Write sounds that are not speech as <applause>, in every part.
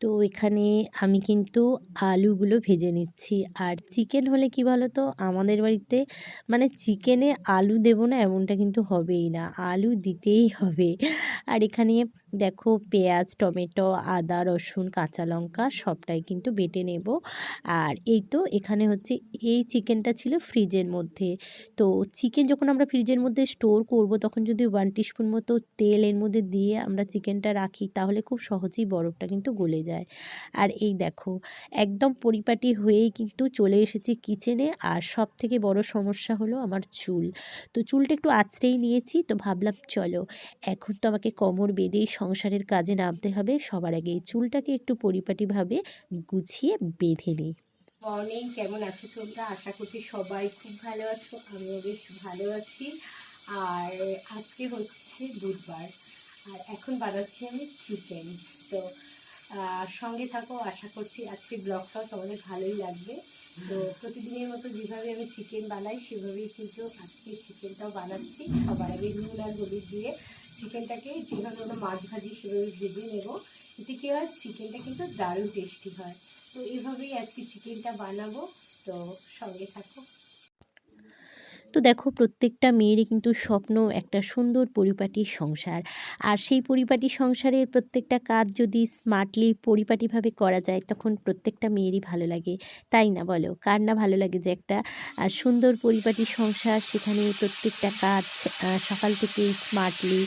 তো এখানে আমি কিন্তু আলুগুলো ভেজে নিচ্ছি। আর চিকেন হলে কি বলো তো আমাদের বাড়িতে মানে চিকেনে আলু দেবো না, এমনটা কিন্তু হবেই না। আলু দিতেই হবে। আর এখানে দেখো পেঁয়াজ, টমেটো, আদা, রসুন, কাঁচা লঙ্কা সবটাই কিন্তু বেটে নেব। আর এই তো এখানে হচ্ছে এই চিকেনটা ছিল ফ্রিজের মধ্যে। তো চিকেন যখন আমরা ফ্রিজের মধ্যে স্টোর করব, তখন যদি ওয়ান টিস্পুন মতো তেল এর মধ্যে দিয়ে আমরা চিকেনটা রাখি, তাহলে খুব সহজেই বরফটা কিন্তু গলে যায়। আর এই দেখো, একদম পরিপাটি হয়েই কিন্তু চলে এসেছি কিচেনে আর সব থেকে বড় সমস্যা হলো আমার চুল। তো চুলটা একটু আঁচড়েই নিয়েছি, তো ভাবলাম চলো, এখন তো আমাকে কোমর বেঁধেই সংসারের কাজে নামতে হবে। সবার আগে এই চুলটাকে একটু পরিপাটিভাবে গুছিয়ে বেঁধে নিই। মর্নিং, কেমন আছো তোমরা? আশা করছি সবাই খুব ভালো আছো, আমিও বেশ ভালো আছি। আর আজকে হচ্ছে বুধবার, আর এখন বানাচ্ছি আমি চিকেন। তো সঙ্গে থাকো, আশা করছি আজকে ব্লগটাও তোমাদের ভালোই লাগবে। তো, প্রতিদিনের মতো যেভাবে আমি চিকেন বানাই, সেভাবেই কিন্তু আজকে চিকেনটাও বানাচ্ছি। সবার আগে নুন আর হলুদ দিয়ে চিকেনটাকে যেভাবে আমরা মাছ ভাজি সেভাবে ভেজে নেব। এতে কী হয়? চিকেনটা কিন্তু দারুণ টেস্টি হয়। তো এভাবেই আজকে চিকেনটা বানাবো। তো সঙ্গে থাকো। তো দেখো প্রত্যেকটা মেয়েরই কিন্তু স্বপ্ন একটা সুন্দর পরিপাটি সংসার। আর সেই পরিপাটি সংসারের প্রত্যেকটা কাজ যদি স্মার্টলি পরিপাটিভাবে করা যায়, তখন প্রত্যেকটা মেয়েরই ভালো লাগে। তাই না বলো? কার না ভালো লাগে যে একটা সুন্দর পরিপাটি সংসার, সেখানে প্রত্যেকটা কাজ সকাল থেকে স্মার্টলি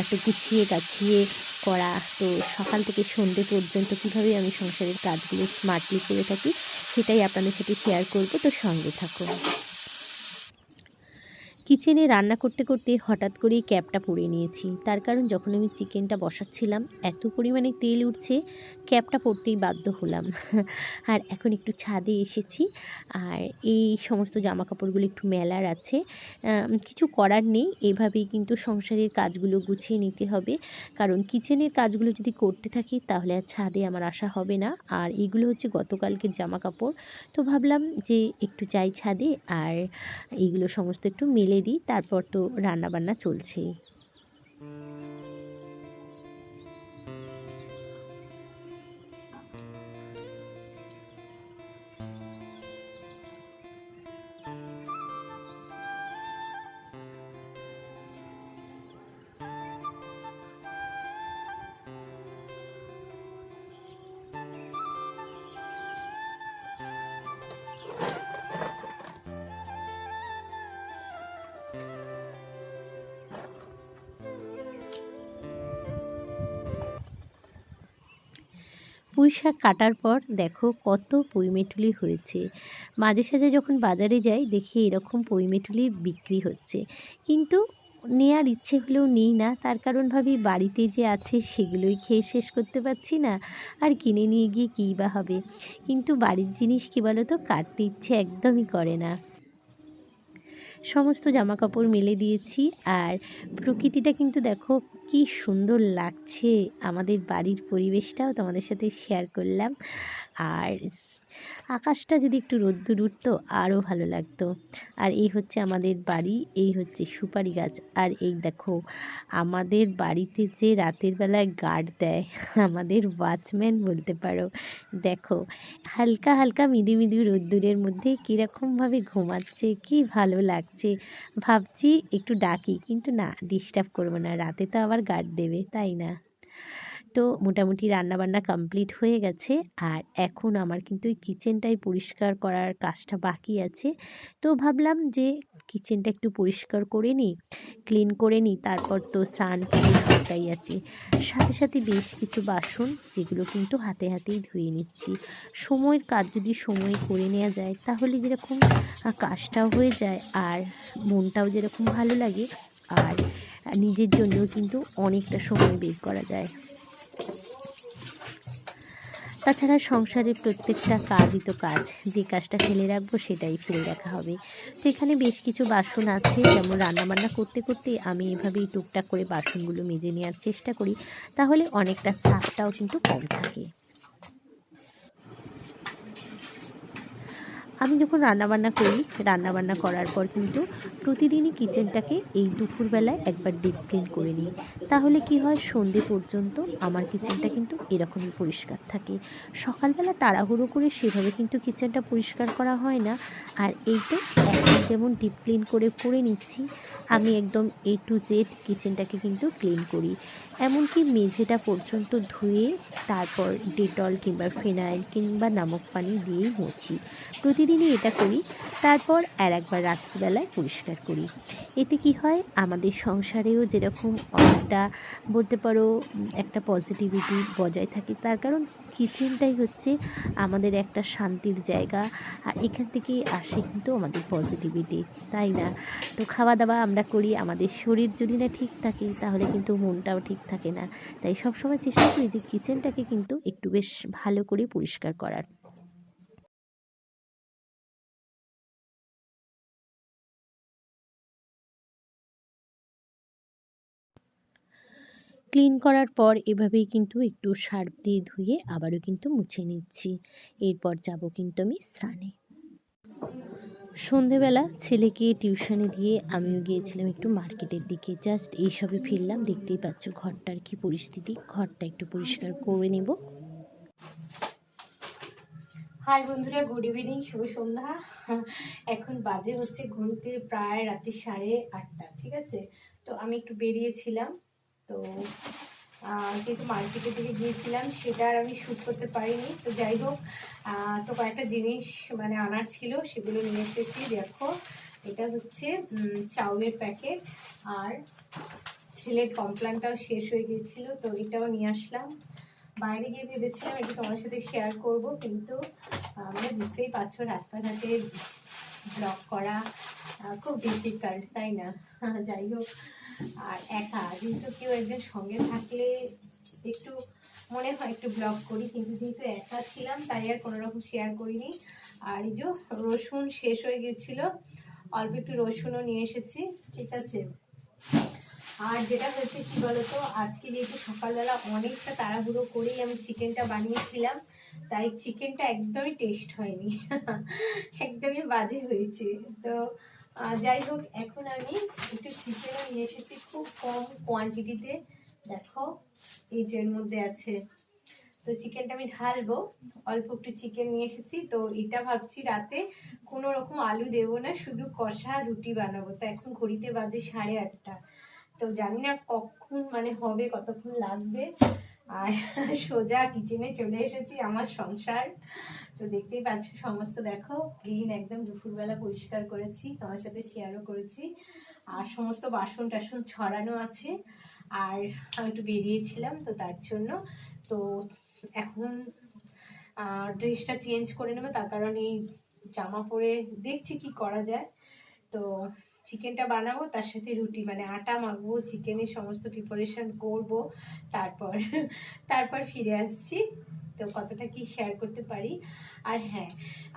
একটু গুছিয়ে গাছিয়ে করা। তো সকাল থেকে সন্ধে পর্যন্ত কীভাবে আমি সংসারের কাজগুলো স্মার্টলি করে থাকি, সেটাই আপনাদের সাথে শেয়ার করব। তো সঙ্গে থাকো কিচেনে রান্না করতে করতে হঠাৎ করেই ক্যাপটা পরে নিয়েছি। তার কারণ যখন আমি চিকেনটা বসাচ্ছিলাম, এত পরিমাণে তেল উঠছে ক্যাপটা পরতেই বাধ্য হলাম। আর এখন একটু ছাদে এসেছি, আর এই সমস্ত জামা কাপড়গুলো একটু মেলার আছে। কিছু করার নেই, এভাবেই কিন্তু সংসারের কাজগুলো গুছিয়ে নিতে হবে। কারণ কিচেনের কাজগুলো যদি করতে থাকি, তাহলে আর ছাদে আমার আসা হবে না। আর এগুলো হচ্ছে গতকালকের জামা কাপড় তো ভাবলাম যে একটু যাই ছাদে, আর এইগুলো সমস্ত একটু মেলে দিই তারপর তো রান্নাবান্না চলছে চলছেই। পুঁই শাক কাটার পর দেখো কত পইমেটুলি হয়েছে। মাঝে সাঝে যখন বাজারে যাই, দেখি এরকম পইমেটুলি বিক্রি হচ্ছে। কিন্তু নেয়ার ইচ্ছে হলেও নিই না। তার কারণ ভাবি, বাড়িতে যে আছে সেগুলোই খেয়ে শেষ করতে পারছি না। আর কিনে নিয়ে গিয়ে কী বা হবে? কিন্তু বাড়ির জিনিস কী বলো তো কাটতে ইচ্ছে একদমই করে না। সমস্ত জামা কাপড় মেলে দিয়েছি আর প্রকৃতিটা কিন্তু দেখো কি সুন্দর লাগছে। আমাদের বাড়ির পরিবেশটাও তোমাদের সাথে শেয়ার করলাম। আর আকাশটা যদি একটু রোদ্দুর উঠতো আরও ভালো লাগতো। আর এই হচ্ছে আমাদের বাড়ি, এই হচ্ছে সুপারি গাছ। আর এই দেখো, আমাদের বাড়িতে যে রাতের বেলায় গার্ড দেয়, <laughs> আমাদের ওয়াচম্যান বলতে পারো। দেখো, হালকা হালকা মিদি মিদি রোদ্দুরের মধ্যে কীরকমভাবে ঘুমাচ্ছে, কি ভালো লাগছে। ভাবছি একটু ডাকি, কিন্তু না ডিস্টার্ব করব না। রাতে তো আবার গার্ড দেবে, তাই না? তো মোটামুটি রান্নাবান্না কমপ্লিট হয়ে গেছে। আর এখন আমার কিন্তু এই কিচেনটাই পরিষ্কার করার কাজটা বাকি আছে। তো ভাবলাম যে কিচেনটা একটু পরিষ্কার করে নিই ক্লিন করে নিই, তারপর তো স্নান সবটাই আছে। সাথে সাথে বেশ কিছু বাসন যেগুলো কিন্তু হাতে হাতেই ধুয়ে নিচ্ছি। সময়ের কাজ যদি সময়ে করে নেওয়া যায়, তাহলে যেরকম কাজটাও হয়ে যায় আর মনটাও যেরকম ভালো লাগে। আর নিজের জন্যও কিন্তু অনেকটা সময় বের করা যায়। তাছাড়া সংসারের প্রত্যেকটা কাজই তো কাজ। যে কাজটা ফেলে রাখব সেটাই ফেলে রাখা হবে। তো এখানে বেশ কিছু বাসন আছে, যেমন রান্নাবান্না করতে করতে আমি এভাবেই টুকটাক করে বাসনগুলো মেজে নেওয়ার চেষ্টা করি। তাহলে অনেকটা চাপটাও কিন্তু কম থাকে। আমি যখন রান্নাবান্না করি, রান্নাবান্না করার পর কিন্তু প্রতিদিনই কিচেনটাকে এই দুপুরবেলায় একবার ডিপ ক্লিন করে নিই। তাহলে কি হয়, সন্ধে পর্যন্ত আমার কিচেনটা কিন্তু এরকমই পরিষ্কার থাকে। সকালবেলা তাড়াহুড়ো করে সেভাবে কিন্তু কিচেনটা পরিষ্কার করা হয় না। আর এইটা এখন যেমন ডিপ ক্লিন করে করে নিচ্ছি, আমি একদম এ টু জেড কিচেনটাকে কিন্তু ক্লিন করি। এমনকি মেঝেটা পর্যন্ত ধুয়ে তারপর ডেটল কিংবা ফিনাইল কিংবা নামক পানি দিয়েই মুছি। প্রতিদিনই এটা করি, তারপর আর একবার রাত্রিবেলায় পরিষ্কার করি। এতে কি হয়, আমাদের সংসারেও যেরকম অনেকটা বলতে পারো, একটা পজিটিভিটি বজায় থাকে, তার কারণ কিচেনটাই হচ্ছে আমাদের একটা শান্তির জায়গা, আর এখান থেকেই আসে কিন্তু আমাদের পজিটিভিটি তাই না? তো খাওয়া দাওয়া আমরা করি, আমাদের শরীর যদি না ঠিক থাকে, তাহলে কিন্তু মনটাও ঠিক থাকে না। তাই সবসময় চেষ্টা করি যে কিচেনটাকে কিন্তু একটু বেশ ভালো করে পরিষ্কার করার। ক্লিন করার পর এভাবেই কিন্তু একটু সার্ফ দিয়ে ধুয়ে আবারও কিন্তু মুছে নিচ্ছি। এরপর যাব কিন্তু আমি স্নানে। সন্ধেবেলা ছেলেকে টিউশনে দিয়ে আমিও গিয়েছিলাম একটু মার্কেটের দিকে। জাস্ট এইসবে ফিরলাম, দেখতেই পাচ্ছ ঘরটার কি পরিস্থিতি। ঘরটা একটু পরিষ্কার করে নেব। হাই বন্ধুরা, গুড ইভিনিং, শুভ সন্ধ্যা। এখন বাজে হচ্ছে ঘড়িতে প্রায় রাতে সাড়ে আটটা, ঠিক আছে? তো আমি একটু বেরিয়েছিলাম, তো যেহেতু মার্কেটের দিকে গিয়েছিলাম সেটা আর আমি শ্যুট করতে পারিনি। তো যাই হোক তো কয়েকটা জিনিস মানে আনার ছিল সেগুলো নিয়ে এসেছি। দেখো এটা হচ্ছে চাউলের প্যাকেট আর ছেলের কমপ্ল্যানটাও শেষ হয়ে গিয়েছিল তো এটাও নিয়ে আসলাম। বাইরে গিয়ে ভেবেছিলাম এটা তোমার সাথে শেয়ার করব কিন্তু আহ, মানে বুঝতেই পারছ রাস্তাঘাটে ব্লগ করা খুব ডিফিকাল্ট তাই না? <laughs> যাই হোক আর একা, যেহেতু কেউ একজন সঙ্গে থাকলে একটু মনে হয় একটু ব্লগ করি, কিন্তু যেহেতু একা ছিলাম, তাই আর কোনো রকম শেয়ার করিনি। আর এই যে রসুন শেষ হয়ে গেছিল, অল্প একটু রসুনও নিয়ে এসেছি, ঠিক আছে? আর যেটা হয়েছে কি বলতো, আজকে যেহেতু সকালবেলা অনেকটা তাড়াহুড়ো করেই আমি চিকেনটা বানিয়েছিলাম, তাই চিকেনটা একদমই টেস্ট হয়নি। <laughs> একদমই বাজে হয়েছে। তো যাই হোক, এখন আমি একটু চিকেনও নিয়ে এসেছি খুব কম কোয়ান্টিটিতে দেখো, এই যে এর মধ্যে আছে। তো চিকেনটা আমি ঢালবো। অল্প একটু চিকেন নিয়ে এসেছি। তো এটা ভাবছি রাতে কোনো রকম আলু দেবো না, শুধু কষা রুটি বানাবো। তো এখন ঘড়িতে বাজে সাড়ে আটটা। তো জানি না কখন মানে হবে, কতক্ষণ লাগবে। আর <laughs> সোজা কিচেনে চলে এসেছি আমার সংসার। তো দেখতেই পাচ্ছ, সমস্ত দেখো ক্লিন একদম দুপুরবেলা পরিষ্কার করেছি, তোমার সাথে শেয়ারও করেছি। আর সমস্ত বাসন টাসন ছড়ানো আছে, আর আমি একটু বেরিয়েছিলাম তো তার জন্য। তো এখন ড্রেসটা চেঞ্জ করে নেব, তার কারণ এই জামা পরে দেখছি কি করা যায়। তো চিকেনটা বানাবো, তার সাথে রুটি মানে আটা মাখবো, চিকেনের সমস্ত প্রিপারেশন করব, তারপর তারপর ফিরে আসছি। তো কতটা কি শেয়ার করতে পারি? আর হ্যাঁ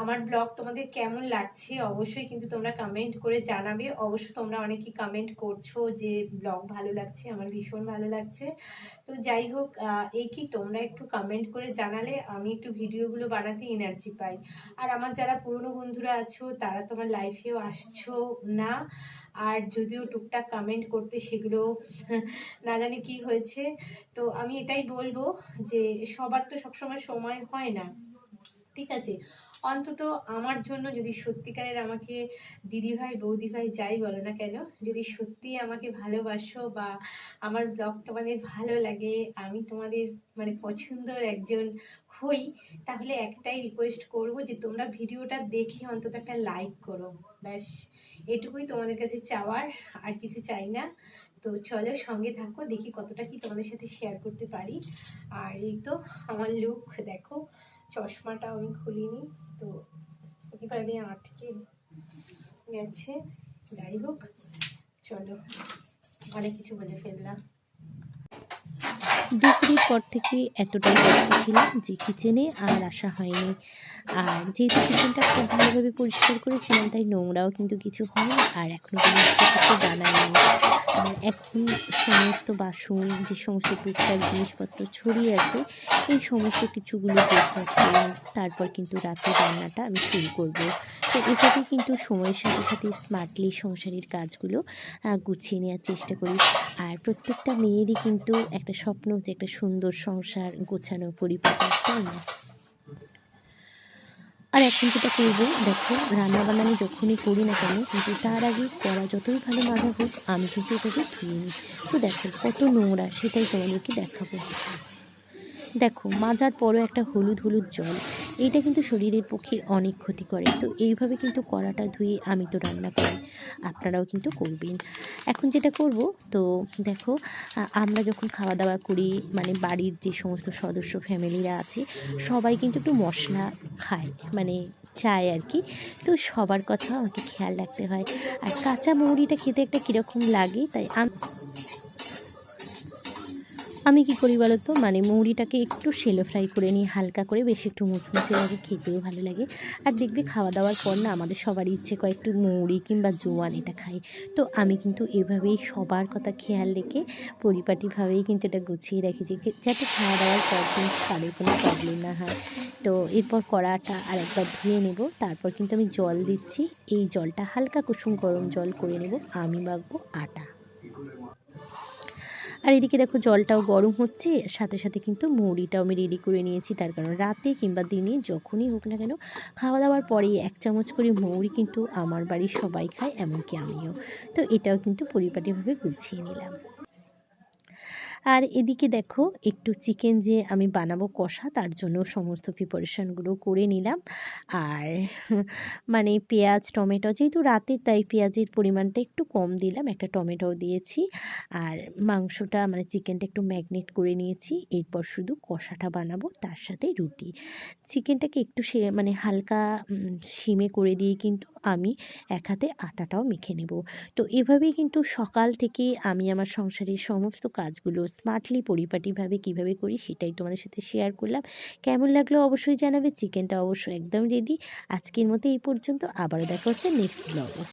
আমার ব্লগ তোমাদের কেমন লাগছে অবশ্যই কিন্তু তোমরা কমেন্ট করে জানাবে। অবশ্য তোমরা অনেকেই কমেন্ট করছ যে ব্লগ ভালো লাগছে, আমার ভীষণ ভালো লাগছে। তো যাই হোক এই কি তোমরা একটু কমেন্ট করে জানালে, আমি একটু ভিডিওগুলো বানাতে এনার্জি পাই। আর আমার যারা পুরনো বন্ধুরা আছো, তারা তোমার লাইফেও আসছো না। আর যদিও টুকটাক কমেন্ট করতে সেগুলো <laughs> না জানি কি হয়েছে। তো আমি এটাই বলব যে সবার তো সবসময় সময় হয় না। ঠিক আছে? অন্তত আমার জন্য যদি সত্যিকারের আমাকে দিদি ভাই বৌদি ভাই যাই বলো না কেন, যদি সত্যি আমাকে ভালোবাসো বা আমার ব্লগ তোমাদের ভালো লাগে, আমি তোমাদের মানে পছন্দর একজন হই, তাহলে একটাই রিকোয়েস্ট করব যে তোমরা ভিডিওটা দেখে অন্তত একটা লাইক করো। ব্যাস, এটুকুই তোমাদের কাছে চাওয়ার, আর কিছু চাই না। তো চলো সঙ্গে থাকো, দেখি কতটা কি তোমাদের সাথে শেয়ার করতে পারি। আর এই তো আমার লুক দেখো। চশমাটা আমি খুলিনি, তো একেবারে আটকে গেছে। যাই হোক, চলো অনেক কিছু বলে ফেললাম। দুপুরের পর থেকে এতটাই ব্যস্ত ছিলাম যে কিচেনে আর আসা হয়নি। আর যেহেতু কিচেনটা খুব ভালোভাবে পরিষ্কার করেছিলাম, তাই নোংরাও কিন্তু কিছু হয়নি, আর এখনও পর্যন্ত কিছু আর এখন সমস্ত বাসন, যে সমস্ত টুকটাক জিনিসপত্র ছড়িয়ে আছে, এই সমস্ত কিছুগুলো গোছাতে তারপর কিন্তু রাতে রান্নাটা আমি শুরু করব। তো এটাতে কিন্তু সময়ের সাথে সাথে স্মার্টলি সংসারের কাজগুলো গুছিয়ে নেওয়ার চেষ্টা করি। আর প্রত্যেকটা মেয়েরই কিন্তু একটা স্বপ্ন যে একটা সুন্দর সংসার গোছানো পরিপাটি তাই না? আর এখন যেটা করব, দেখো, রান্না বান্না আমি যখনই করি না কেন, কিন্তু তার আগে কড়া যতই ভালো মাজা হোক, আমি কিন্তু এটাকে ধুয়ে নিই। তো দেখো, কত নোংরা, সেটাই তোমাদেরকে দেখাবো। দেখো মাজার পরও একটা হলুদ হলুদ জল। এইটা কিন্তু শরীরের পক্ষে অনেক ক্ষতি করে তো এইভাবে কিন্তু কড়াটা ধুয়ে আমি তো রান্না করি। আপনারাও কিন্তু করবেন। এখন যেটা করব, তো দেখো আমরা যখন খাওয়া দাওয়া করি মানে বাড়ির যে সমস্ত সদস্য, ফ্যামিলিরা আছে, সবাই কিন্তু একটু মশলা খায় মানে চায় আর কি। তো সবার কথা আমাকে খেয়াল রাখতে হয়। আর কাঁচা মৌরিটা খেতে একটা কীরকম লাগে, তাই আমি আমি কি করি বলো তো মানে মৌরিটাকে একটু সেলো ফ্রাই করে নিই হালকা করে বেশ একটু মুচমুচে লাগে খেতেও ভালো লাগে। আর দেখবে খাওয়া দাওয়ার পর না আমাদের সবারই ইচ্ছে করে একটু মৌরি কিংবা জোয়ান এটা খাই তো আমি কিন্তু এভাবেই সবার কথা খেয়াল রেখে পরিপাটিভাবেই কিন্তু এটা গুছিয়ে রাখি যে যাতে খাওয়া দাওয়ার পর কিন্তু কারোর কোনো প্রবলেম না হয়। তো এরপর কড়াটা আর একবার ধুয়ে নেব। তারপর কিন্তু আমি জল দিচ্ছি। এই জলটা হালকা কুসুম গরম জল করে নেব। আমি মাখবো আটা। আর এদিকে দেখো জলটাও গরম হচ্ছে, সাথে সাথে কিন্তু মুড়িটাও আমি রেডি করে নিয়েছি। তার কারণ রাতে কিংবা দিনে যখনই হোক না কেন খাওয়া দাওয়ার পরে এক চামচ করে মৌরি কিন্তু আমার বাড়ির সবাই খায়, এমনকি আমিও। তো এটাও কিন্তু পরিপাটিভাবে গুছিয়ে নিলাম। আর এদিকে দেখো, একটু চিকেন যে আমি বানাবো কষা, তার জন্য সমস্ত প্রিপারেশানগুলো করে নিলাম। আর মানে পেঁয়াজ, টমেটো, যেহেতু রাতে তাই পেঁয়াজের পরিমাণটা একটু কম দিলাম, একটা টমেটো দিয়েছি। আর মাংসটা মানে চিকেনটা একটু ম্যাগনেট করে নিয়েছি, এরপর শুধু কষাটা বানাবো, তার সাথে রুটি। চিকেনটাকে একটু সে মানে হালকা সিমে করে দিয়ে কিন্তু আমি এক হাতে আটাটাও মেখে নেব। তো এভাবেই কিন্তু সকাল থেকে আমি আমার সংসারের সমস্ত কাজগুলো স্মার্টলি পরিপাটিভাবে কীভাবে করি সেটাই তোমাদের সাথে শেয়ার করলাম। কেমন লাগল অবশ্যই জানাবে। চিকেনটা অবশ্যই একদম রেডি আজকের মতো এই পর্যন্ত। আবারও দেখা হচ্ছে নেক্সট ব্লগে